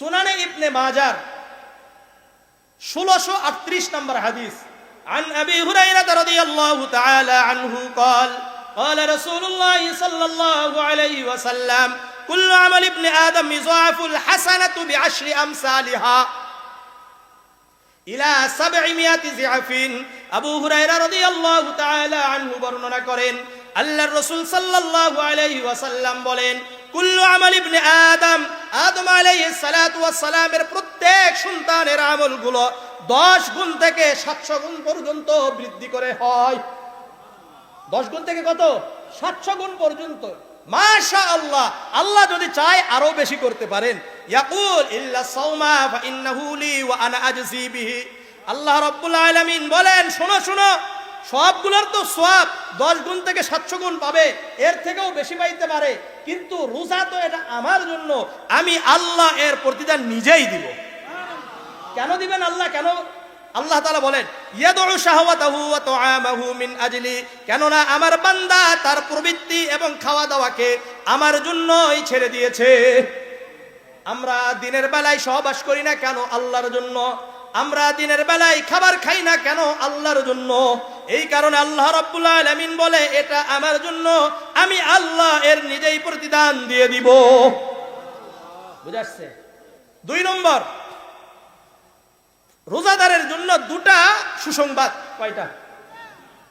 সুনানে ইবনে মাজার ষোলোশো আটত্রিশ নম্বর হাদিস عن أبي هريرة رضي الله تعالى عنه قال قال رسول الله صلى الله عليه وسلم كل عمل ابن آدم يضاعف الحسنة بعشر أمثالها ইলা সাবঈমিয়াতি জিআফিন আবু হুরায়রা রাদিয়াল্লাহু তাআলা আনহু বর্ণনা করেন আল্লাহর রাসূল সাল্লাল্লাহু আলাইহি ওয়াসাল্লাম বলেন কুল্লু আমাল ইবনে আদম আদম আলাইহিস সালাতু ওয়াস সালামের প্রত্যেক সন্তানের আমলগুলো 10 গুণ থেকে 700 গুণ পর্যন্ত বৃদ্ধি করে হয়। 10 গুণ থেকে কত? 700 গুণ পর্যন্ত। মাশা আল্লাহ আল্লাহ যদি চায় আরও বেশি করতে পারেন। ইয়াকুল, ইল্লা সাওমা ফা ইন্নাহু লি ওয়া আনা আজজি বিহি। আল্লাহ রাব্বুল আলামিন বলেন, শোনো শোনো সবগুলোর তো সওয়াব 10 গুণ থেকে 700 গুণ পাবে, এর থেকেও বেশি পাইতে পারে। কিন্তু রোজা তো এটা আমার জন্য, আমি আল্লাহ এর প্রতিদান নিজেই দিব। কেন দিবেন আল্লাহ? কেন? আল্লাহ তালা বলেন কেননা আমার বান্দা তার প্রবৃত্তি এবং খাওয়া দাওয়াকে আমার জন্যই ছেড়ে দিয়েছে। আমরা দিনের বেলায় সহবাস করি না কেন আল্লাহর জন্য? আমরা দিনের বেলায় খাবার খাই না কেন আল্লাহর জন্য? এই কারণে আল্লাহ রাব্বুল আলামিন বলে, এটা আমার জন্য আমি আল্লাহ এর নিজেই প্রতিদান দিয়ে দিব। বুঝাচ্ছে দুই নম্বর, রোজাদারের জন্য দুটা সুসংবাদ, কয়টা?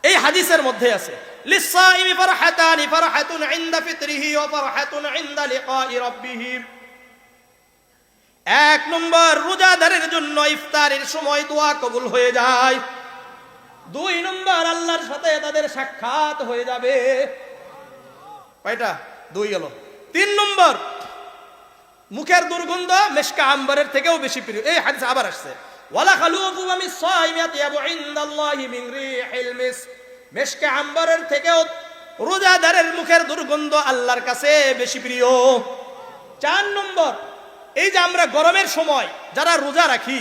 এই হাদিসের মধ্যে আছে লিসাইমি ফারহাতানি ফারহাতুন ইনদা ফিতরিহি ওয়া ফারহাতুন ইনদা লিকাই রাব্বিহি। এক নম্বর, রোজাদারের জন্য ইফতারের সময় দোয়া কবুল হয়ে যায়। দুই নম্বর আল্লাহর সাথে তাদের সাক্ষাৎ হয়ে যাবে। দুই গেল তিন নম্বর, মুখের দুর্গন্ধ মেশকা আম্বরের থেকেও বেশি প্রিয়। এই হাদিস আবার আসছে। ওয়ালা খালুফু আমি সাইমিয়াত ইয়াবু ইনদাল্লাহি মিন রিহিল মিস। মেশকা আম্বরের থেকেও রোজাদারের মুখের দুর্গন্ধ আল্লাহর কাছে বেশি প্রিয়। চার নম্বর, এই যে আমরা গরমের সময় যারা রোজা রাখি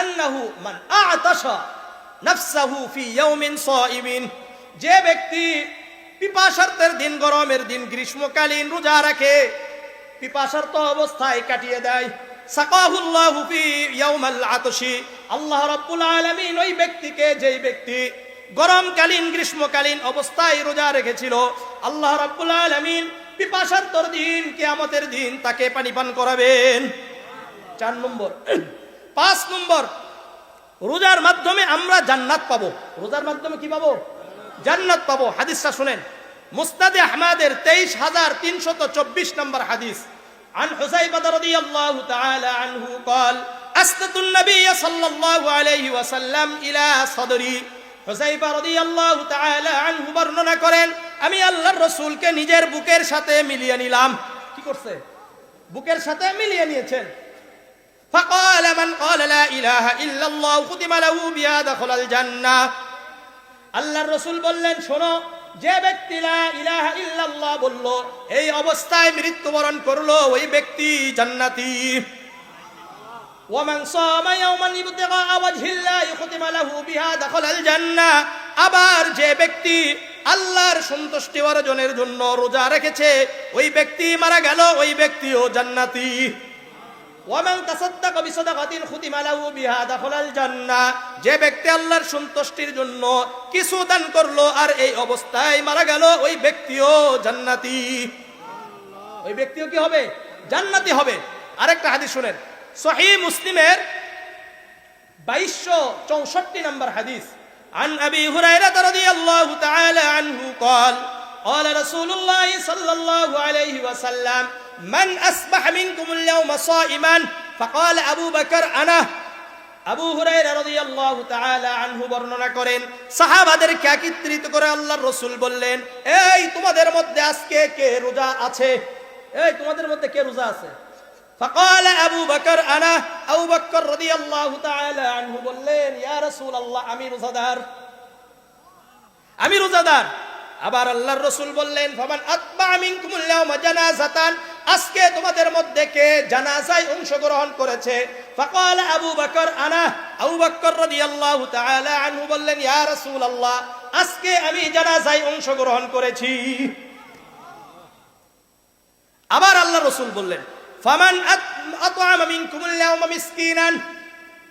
আন্নাহু মান আতাশা নাফসাহু ফি ইয়াউমিন সাইমিন। যে ব্যক্তি পিপাসার্তের দিন গরমের দিন গ্রীষ্মকালীন রোজা রাখে পিপাসার্ত অবস্থায় কাটিয়ে দেয়। সাকাহুল্লাহু ফি ইয়াউমাল আতশি। আল্লাহ রাব্বুল আলামিন ওই ব্যক্তিকে যেই ব্যক্তি গরমকালীন, গ্রীষ্মকালীন অবস্থায় রোজা রেখেছিল, আল্লাহ রাব্বুল আলামিন পিপাসার্তর দিন, কিয়ামতের দিন তাকে পানি পান করাবেন। চার নম্বর। পাঁচ নম্বর রোজার মাধ্যমে আমরা জান্নাত পাবো রোজার মাধ্যমে কি পাবো জান্নাত পাবো হাদিসটা শুনেন মুস্তাদে আহমাদের তেইশ হাজার তিনশত চব্বিশ নম্বর হাদিস عن حذيفة رضي الله تعالى عنه قال أسدت النبي صلى الله عليه وسلم إلى صدري হুসাইফা রাদিয়াল্লাহু তাআলা আনহু বর্ণনা করেন আমি আল্লাহর রাসূলকে নিজের বুকের সাথে মিলিয়ে নিলাম কি করছে বুকের সাথে মিলিয়ে নিয়েছেন فقال من قال لا إله إلا الله ختم له بها دخل الجنة আল্লাহর রসুল বললেন শোনো যে ব্যক্তি লা ইলাহা ইল্লাল্লাহ বলল এই অবস্থায় মৃত্যুবরণ করলো ওই ব্যক্তি জান্নাতি ওয়ামান সামা ইয়াওমান ইবতিগা ওয়াজহিল্লাহ ختم له بها دخل الجنة আবার যে ব্যক্তি আল্লাহর সন্তুষ্টি অর্জনের জন্য রোজা রেখেছে ওই ব্যক্তি মারা গেল ওই ব্যক্তিও জান্নাতি ওয়ামান তাসাদ্দাকা বিসাদাকাতিন খুতিমা লাহু বিহা দাখালাল জান্নাহ যে ব্যক্তি আল্লাহর সন্তুষ্টির জন্য কিছু দান করলো আর এই অবস্থায় মারা গেল ওই ব্যক্তিও জান্নাতি ওই ব্যক্তিও কি হবে জান্নাতি হবে আরেকটা হাদিস শুনেন সহিহ মুসলিমের বাইশশো চৌষট্টি নম্বর হাদিস عن أبي هريرة رضي الله تعالى عنه قال قال رسول الله صلى الله عليه وسلم من أصبح منكم اليوم صائما فقال أبو بكر أنا আবু হুরাইরা রাদিয়াল্লাহু তাআলা আনহু বর্ণনা করেন সাহাবাদেরকে একত্রিত করে আল্লাহর রাসূল বললেন এই তোমাদের মধ্যে আজকে কে রোজা আছে এই তোমাদের মধ্যে কে রোজা আছে فقال أبو بكر أنا أبو بكر رضي الله تعالى عنه বললেন ইয়া রাসূলুল্লাহ আমি রোজাদার আমি রোজাদার আবার আল্লাহর রসুল বললেন ফামান আতবা মিনকুমুল ইয়াওমা জানাজাতান আজকে তোমাদের মধ্যে কে জানাজায় অংশগ্রহণ করেছে ফাকাল আবু বকর আনা আবু বকর রাদিয়াল্লাহু তাআলা আনহু বললেন ইয়া রাসূলুল্লাহ আজকে আমি জানাজায় অংশগ্রহণ করেছি আবার আল্লাহ রসুল বললেন ফামান আতআম মিনকুমুল ইয়াওমা মিসকিনান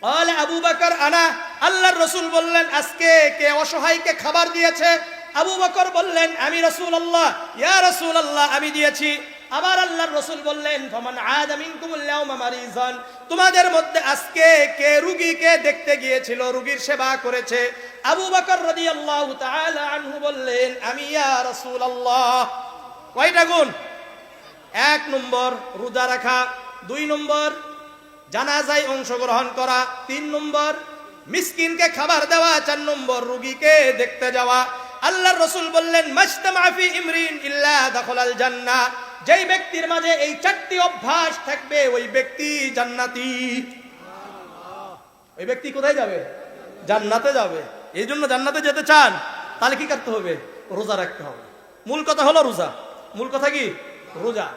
قال আবু বকর আনা আল্লাহর রসুল বললেন আজকে কে অসহায়কে খাবার দিয়েছে আবু বকর বললেন আমি রাসূলুল্লাহ ইয়া রাসূলুল্লাহ আমি দিয়েছি আবার আল্লাহর রসুল বললেন, ফামান আদা মিনকুমুল ইয়াওমা মারিজান তোমাদের মধ্যে আজকে কে রুগীকে দেখতে গিয়েছিল, রুগীর সেবা করেছে? আবু বকর রাদিয়াল্লাহু আল্লাহ আনহু বললেন, আমি ইয়া আল্লাহ কয়টা গুণ? এক নম্বর, রোজা রাখা। দুই নম্বর, জানাজায় অংশগ্রহণ করা। তিন নম্বর, মিসকিনকে খাবার দেওয়া। চার নম্বর, রুগীকে দেখতে যাওয়া। আল্লাহর রসুল বললেন মাস্তামাফি ইমরিন ইল্লা দখলাল জান্নাহ। যেই ব্যক্তির মাঝে এই চারটি অভ্যাস থাকবে, ওই ব্যক্তি জান্নাতি। ওই ব্যক্তি কোথায় যাবে? জান্নাতে যাবে। এই জন্য জান্নাতে যেতে চান, তাহলে কি করতে হবে? রোজা রাখতে হবে। মূল কথা হলো রোজা। মূল কথা কি? রোজা।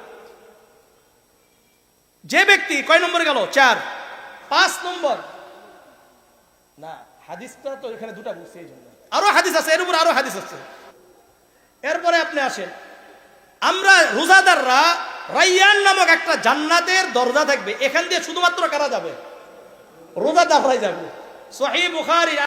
যে ব্যক্তি, কয় নম্বরে গেল? চার। পাঁচ নম্বর। না, হাদিসটা তো এখানে দুটা বলছে, এই জন্য। আরও হাদিস আছে, এর উপর আরও হাদিস আছে। এরপরে আপনি আসেন। আমরা রোজাদাররা রাইয়ান নামক একটা জান্নাতের দরজা থাকবে। এখান দিয়ে শুধুমাত্র কারা যাবে? রোজাদাররাই যাবে। সহি বুখারী